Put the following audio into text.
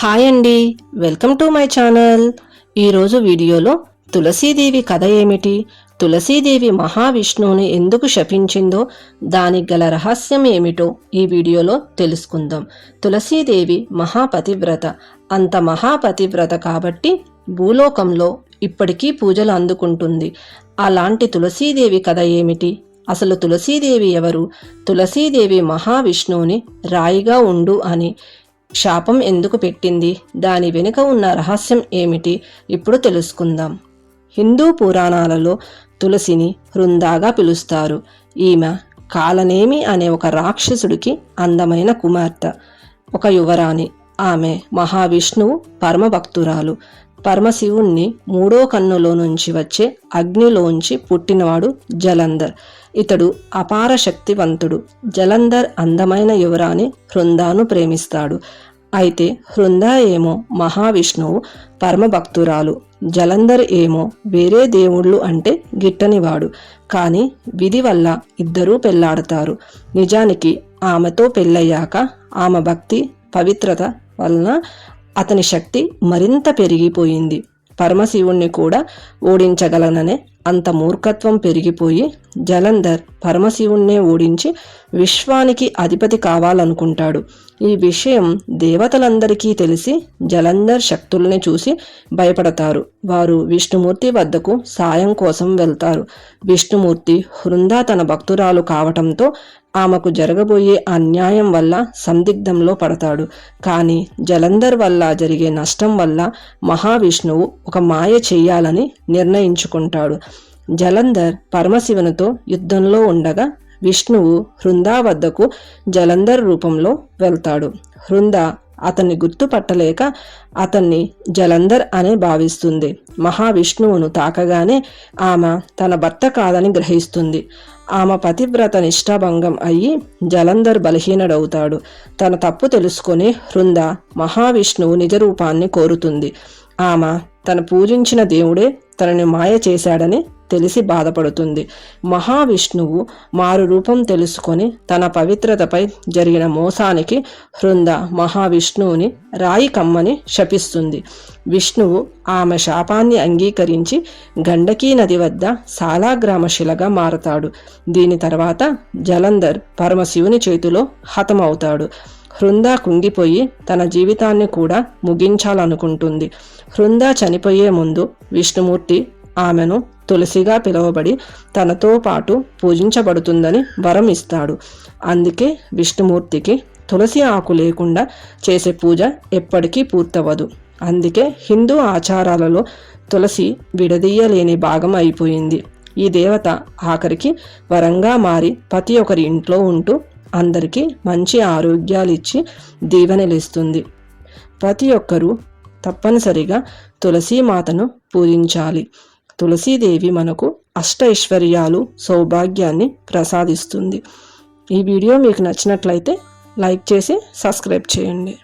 Hi అండి. Welcome to my channel. ఈరోజు వీడియోలో తులసీదేవి కథ ఏమిటి? తులసీదేవి మహావిష్ణువుని ఎందుకు శపించిందో దానికి గల రహస్యం ఏమిటో ఈ వీడియోలో తెలుసుకుందాం. తులసీదేవి మహాపతివ్రత. అంత మహాపతివ్రత కాబట్టి భూలోకంలో ఇప్పటికీ పూజలు అందుకుంటుంది. అలాంటి తులసీదేవి కథ ఏమిటి? అసలు తులసీదేవి ఎవరు? తులసీదేవి మహావిష్ణువుని రాయిగా ఉండు అని. శాపం ఎందుకు పెట్టింది? దాని వెనుక ఉన్న రహస్యం ఏమిటి? ఇప్పుడు తెలుసుకుందాం. హిందూ పురాణాలలో తులసిని హృందాగా పిలుస్తారు. ఈమె కాలనేమి అనే ఒక రాక్షసుడికి అందమైన కుమార్తె ఒక యువరాణి. ఆమె మహావిష్ణువు పరమభక్తురాలు. పరమశివుణ్ణి మూడో కన్నులో నుంచి వచ్చే అగ్నిలోంచి పుట్టినవాడు జలంధర్. ఇతడు అపార శక్తివంతుడు. జలంధర్ అందమైన యువరాణి హృందాను ప్రేమిస్తాడు. అయితే హృందా ఏమో మహావిష్ణువు పరమభక్తురాలు. జలంధర్ ఏమో వేరే దేవుళ్ళు అంటే గిట్టనివాడు. కానీ విధి వల్ల ఇద్దరూ పెళ్ళాడతారు. నిజానికి ఆమెతో పెళ్ళయ్యాక ఆమె భక్తి పవిత్రత వలన అతని శక్తి మరింత పెరిగిపోయింది. పరమశివుణ్ణి కూడా ఓడించగలననే అంత మూర్ఖత్వం పెరిగిపోయి జలంధర్ పరమశివుణ్ణే ఓడించి విశ్వానికి అధిపతి కావాలనుకుంటాడు. ఈ విషయం దేవతలందరికీ తెలిసి జలంధర్ శక్తుల్ని చూసి భయపడతారు. వారు విష్ణుమూర్తి వద్దకు సాయం కోసం వెళ్తారు. విష్ణుమూర్తి హృందా తన భక్తురాలు కావటంతో ఆమెకు జరగబోయే అన్యాయం వల్ల సందిగ్ధంలో పడతాడు. కానీ జలంధర్ వల్ల జరిగే నష్టం వల్ల మహావిష్ణువు ఒక మాయ చేయాలని నిర్ణయించుకుంటాడు. జలంధర్ పరమశివునితో యుద్ధంలో ఉండగా విష్ణువు హృందా వద్దకు జలంధర్ రూపంలో వెళ్తాడు. హృంద అతన్ని గుర్తుపట్టలేక అతన్ని జలంధర్ అని భావిస్తుంది. మహావిష్ణువును తాకగానే ఆమె తన భర్త కాదని గ్రహిస్తుంది. ఆమె పతివ్రత నిష్ఠాభంగం అయ్యి జలంధర్ బలహీనడవుతాడు. తన తప్పు తెలుసుకొని హృంద మహావిష్ణువు నిజరూపాన్ని కోరుతుంది. ఆమె తను పూజించిన దేవుడే తనని మాయ చేశాడని తెలిసి బాధపడుతుంది. మహావిష్ణువు మారు రూపం తెలుసుకొని తన పవిత్రతపై జరిగిన మోసానికి హృంద మహావిష్ణువుని రాయి కమ్మని శపిస్తుంది. విష్ణువు ఆమె శాపాన్ని అంగీకరించి గండకీ నది వద్ద సాలాగ్రామ శిలగా మారతాడు. దీని తర్వాత జలంధర్ పరమశివుని చేతిలో హతమవుతాడు. హృందా కుంగిపోయి తన జీవితాన్ని కూడా ముగించాలనుకుంటుంది. హృందా చనిపోయే ముందు విష్ణుమూర్తి ఆమెను తులసిగా పిలువబడి తనతో పాటు పూజించబడుతుందని వరం ఇస్తాడు. అందుకే విష్ణుమూర్తికి తులసి ఆకు లేకుండా చేసే పూజ ఎప్పటికీ పూర్తవదు అందుకే హిందూ ఆచారాలలో తులసి విడదీయలేని భాగం అయిపోయింది. ఈ దేవత ఆఖరికి వరంగా మారి ప్రతి ఒక్కరి ఇంట్లో ఉంటూ అందరికీ మంచి ఆరోగ్యాలు ఇచ్చి దీవెనలిస్తుంది ప్రతి ఒక్కరూ తప్పనిసరిగా తులసీమాతను పూజించాలి. తులసీదేవి మనకు అష్ట ఐశ్వర్యాలు సౌభాగ్యాన్ని ప్రసాదిస్తుంది. ఈ వీడియో మీకు నచ్చినట్లయితే లైక్ చేసి సబ్స్క్రైబ్ చేయండి.